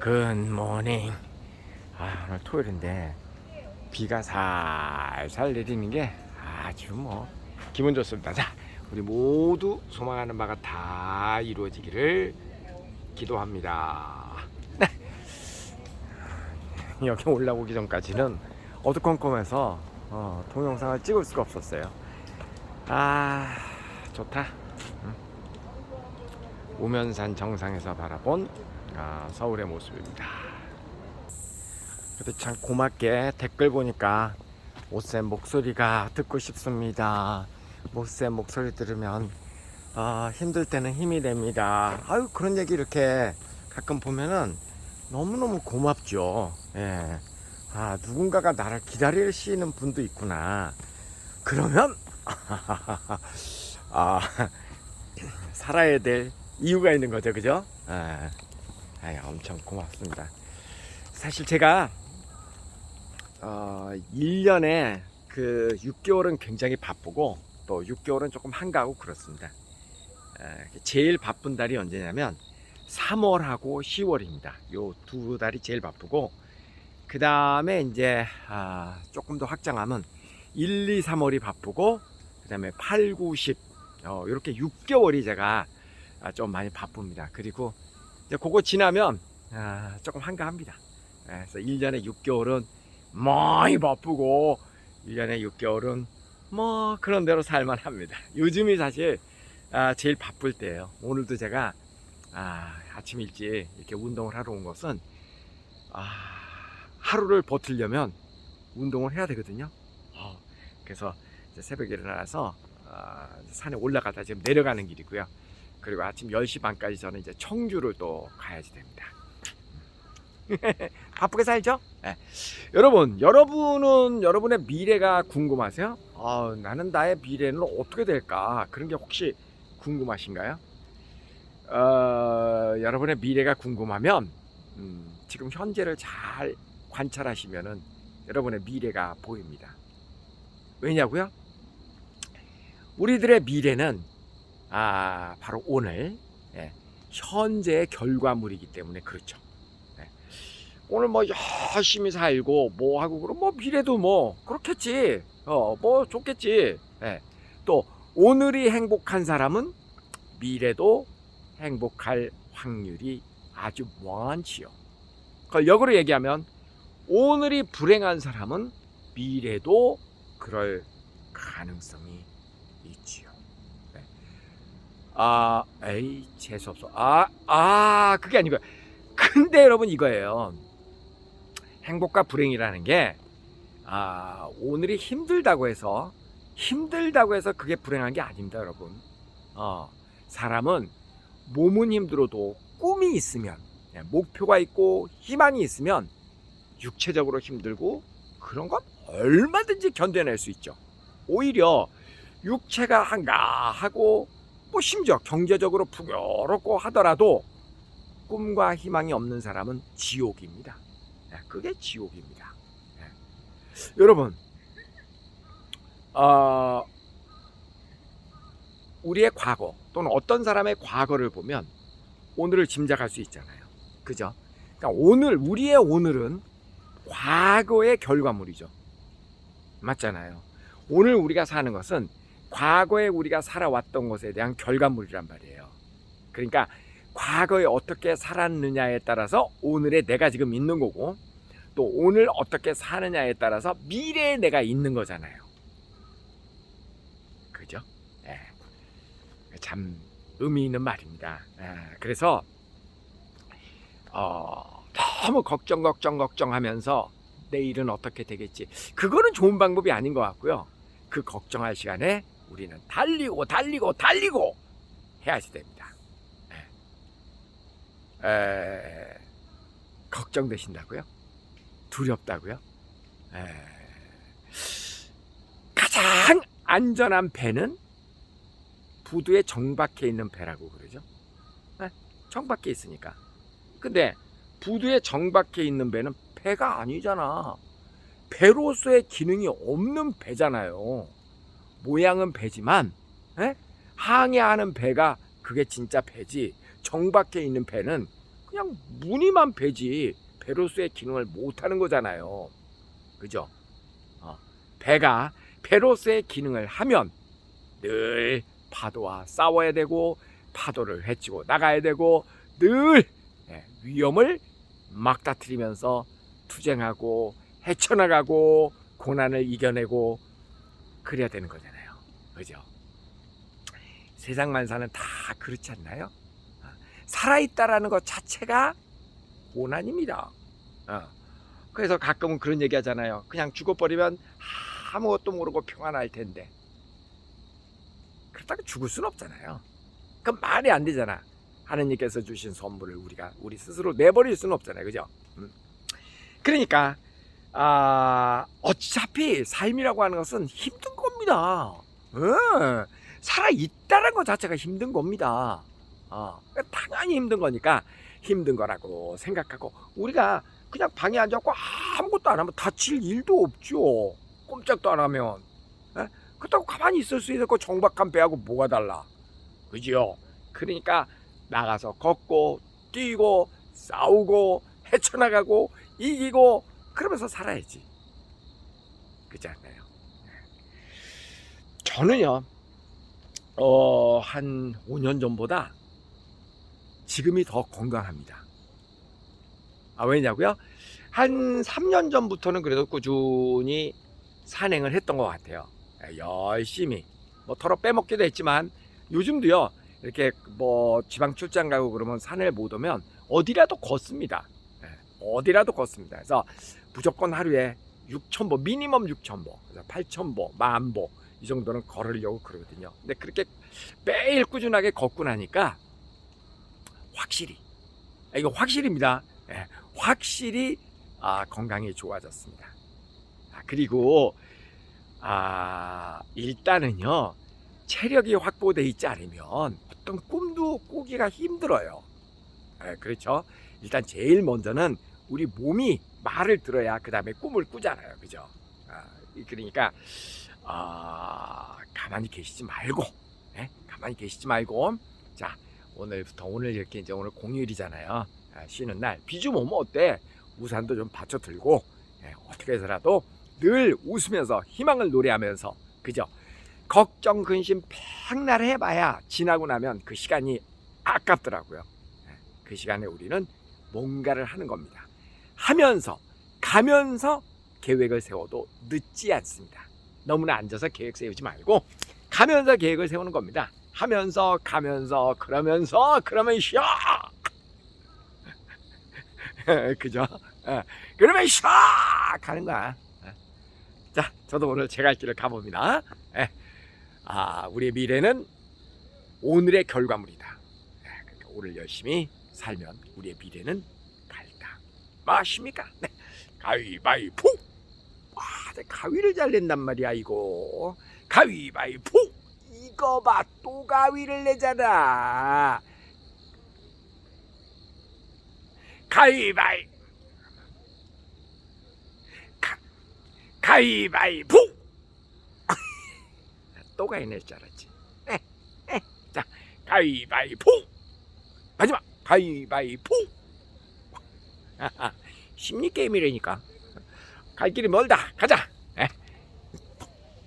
굿모닝. 아, 오늘 토요일인데 비가 살살 내리는 게 아주 뭐 기분 좋습니다. 자, 우리 모두 소망하는 바가 다 이루어지기를 기도합니다. 네. 여기 올라오기 전까지는 어두컴컴해서 어, 동영상을 찍을 수가 없었어요. 아, 좋다. 응. 우면산 정상에서 바라본 아, 서울의 모습입니다. 근데 참 고맙게 댓글 보니까 오쌤 목소리가 듣고 싶습니다. 오쌤 목소리 들으면 아, 힘들 때는 힘이 됩니다. 아유 그런 얘기 이렇게 가끔 보면은 너무너무 고맙죠. 예. 아 누군가가 나를 기다리시는 분도 있구나. 그러면 아 살아야 될 이유가 있는 거죠, 그죠? 아, 아유, 엄청 고맙습니다. 사실 제가 어, 1년에 그 6개월은 굉장히 바쁘고 또 6개월은 조금 한가하고 그렇습니다. 에, 제일 바쁜 달이 언제냐면 3월하고 10월입니다. 요 두 달이 제일 바쁘고 그 다음에 이제 아, 조금 더 확장하면 1, 2, 3월이 바쁘고 그 다음에 8, 9, 10 어, 이렇게 6개월이 제가 아, 좀 많이 바쁩니다. 그리고 이제 그거 지나면 아, 조금 한가합니다. 예, 그래서 1년에 6개월은 많이 바쁘고 1년에 6개월은 뭐 그런 대로 살만 합니다. 요즘이 사실 아, 제일 바쁠 때예요. 오늘도 제가 아, 아침 일찍 이렇게 운동을 하러 온 것은 아, 하루를 버틸려면 운동을 해야 되거든요. 어, 그래서 새벽에 일어나서 아, 산에 올라가다 지금 내려가는 길이고요. 그리고 아침 10시 반까지 저는 이제 청주를 또 가야지 됩니다. 바쁘게 살죠? 예. 여러분, 여러분은 여러분의 미래가 궁금하세요? 아, 나는 나의 미래는 어떻게 될까? 그런 게 혹시 궁금하신가요? 어, 여러분의 미래가 궁금하면 음, 지금 현재를 잘 관찰하시면은 여러분의 미래가 보입니다. 왜냐고요? 우리들의 미래는 아, 바로 오늘 예, 현재의 결과물이기 때문에 그렇죠. 예. 오늘 뭐 열심히 살고 뭐 하고 그럼 뭐 미래도 뭐 그렇겠지. 어, 뭐 좋겠지. 예. 또 오늘이 행복한 사람은 미래도 행복할 확률이 아주 많지요. 그걸 역으로 얘기하면 오늘이 불행한 사람은 미래도 그럴 가능성이 있지요. 네. 아, 에이, 재수없어. 아, 아, 그게 아니고요. 근데 여러분 이거예요. 행복과 불행이라는 게, 아, 오늘이 힘들다고 해서, 힘들다고 해서 그게 불행한 게 아닙니다, 여러분. 어, 사람은 몸은 힘들어도 꿈이 있으면, 예, 목표가 있고 희망이 있으면, 육체적으로 힘들고, 그런 건 얼마든지 견뎌낼 수 있죠. 오히려 육체가 한가하고 뭐 심지어 경제적으로 풍요롭고 하더라도 꿈과 희망이 없는 사람은 지옥입니다. 예, 그게 지옥입니다. 예. 여러분, 어, 우리의 과거 또는 어떤 사람의 과거를 보면 오늘을 짐작할 수 있잖아요. 그죠? 그러니까 오늘 우리의 오늘은 과거의 결과물이죠. 맞잖아요. 오늘 우리가 사는 것은 과거에 우리가 살아왔던 것에 대한 결과물이란 말이에요. 그러니까 과거에 어떻게 살았느냐에 따라서 오늘의 내가 지금 있는 거고 또 오늘 어떻게 사느냐에 따라서 미래에 내가 있는 거잖아요. 그죠? 예. 참 의미 있는 말입니다. 예. 그래서 어, 너무 걱정 걱정 걱정하면서 내일은 어떻게 되겠지. 그거는 좋은 방법이 아닌 것 같고요. 그 걱정할 시간에 우리는 달리고 달리고 달리고 해야지 됩니다. 에, 에, 걱정되신다고요? 두렵다고요? 에, 가장 안전한 배는 부두에 정박해 있는 배라고 그러죠. 에, 정박해 있으니까. 근데 부두에 정박해 있는 배는 배가 아니잖아. 배로서의 기능이 없는 배잖아요. 모양은 배지만 에? 항해하는 배가 그게 진짜 배지. 정박해 있는 배는 그냥 무늬만 배지 배로서의 기능을 못하는 거잖아요. 그죠? 어, 배가 배로서의 기능을 하면 늘 파도와 싸워야 되고 파도를 헤치고 나가야 되고 늘 예, 위험을 막다트리면서 투쟁하고 헤쳐나가고 고난을 이겨내고 그래야 되는 거잖아요. 그죠? 세상 만사는 다 그렇지 않나요? 아, 살아있다라는 것 자체가 고난입니다. 어. 그래서 가끔은 그런 얘기 하잖아요. 그냥 죽어버리면 아무것도 모르고 평안할 텐데. 그렇다고 죽을 수는 없잖아요. 그럼 말이 안 되잖아. 하느님께서 주신 선물을 우리가 우리 스스로 내버릴 수는 없잖아요. 그죠? 음. 그러니까 아, 어차피 삶이라고 하는 것은 힘든 겁니다. 예. 살아 있다는 것 자체가 힘든 겁니다. 어, 당연히 힘든 거니까 힘든 거라고 생각하고 우리가 그냥 방에 앉아갖고 아무것도 안 하면 다칠 일도 없죠. 꼼짝도 안 하면. 예? 그렇다고 가만히 있을 수 있고 정박한 배하고 뭐가 달라. 그지요? 그러니까 나가서 걷고 뛰고 싸우고 헤쳐나가고 이기고 그러면서 살아야지. 그렇지 않나요? 저는요, 어, 한 5년 전보다 지금이 더 건강합니다. 아, 왜냐고요? 한 3년 전부터는 그래도 꾸준히 산행을 했던 것 같아요. 예, 열심히. 뭐 털어 빼먹기도 했지만 요즘도요, 이렇게 뭐 지방 출장 가고 그러면 산을 못 오면 어디라도 걷습니다. 예, 어디라도 걷습니다. 그래서 무조건 하루에 6,000보, 미니멈 6,000보, 그래서 8,000보, 만보 이 정도는 걸으려고 그러거든요. 근데 그렇게 매일 꾸준하게 걷고 나니까 확실히 아, 이거 확실입니다. 예, 확실히 아, 건강이 좋아졌습니다. 아, 그리고 아, 일단은요 체력이 확보돼 있지 않으면 어떤 꿈도 꾸기가 힘들어요. 예, 그렇죠. 일단 제일 먼저는 우리 몸이 말을 들어야 그 다음에 꿈을 꾸잖아요. 그죠? 아, 그러니까 아, 가만히 계시지 말고, 예? 가만히 계시지 말고, 자 오늘부터 오늘 이렇게 이제 오늘 공휴일이잖아요. 아, 쉬는 날 비 좀 오면 어때? 우산도 좀 받쳐 들고 예, 어떻게 해서라도 늘 웃으면서 희망을 노래하면서 그죠? 걱정 근심 백날 해봐야 지나고 나면 그 시간이 아깝더라고요. 예, 그 시간에 우리는 뭔가를 하는 겁니다. 하면서 가면서 계획을 세워도 늦지 않습니다. 너무나 앉아서 계획 세우지 말고 가면서 계획을 세우는 겁니다. 하면서 가면서 그러면서 그러면 쉬어. 그죠? 어, 그러면 쉬어 가는 거야. 어. 자, 저도 오늘 제갈 길을 가봅니다. 예. 아, 우리의 미래는 오늘의 결과물이다. 예, 그러니까 오늘 열심히 살면 우리의 미래는 밝다. 맞습니까? 네. 가위바위보. 와, 내 가위를 잘 낸단 말이야 이거. 가위바위보. 이거 봐, 또 가위를 내잖아. 가위바위. 가, 가위바위보. 또 가위 낼줄 알았지. 자, 가위바위보. 마지막 가위바위보. 심리 게임이라니까. 갈 길이 멀다. 가자.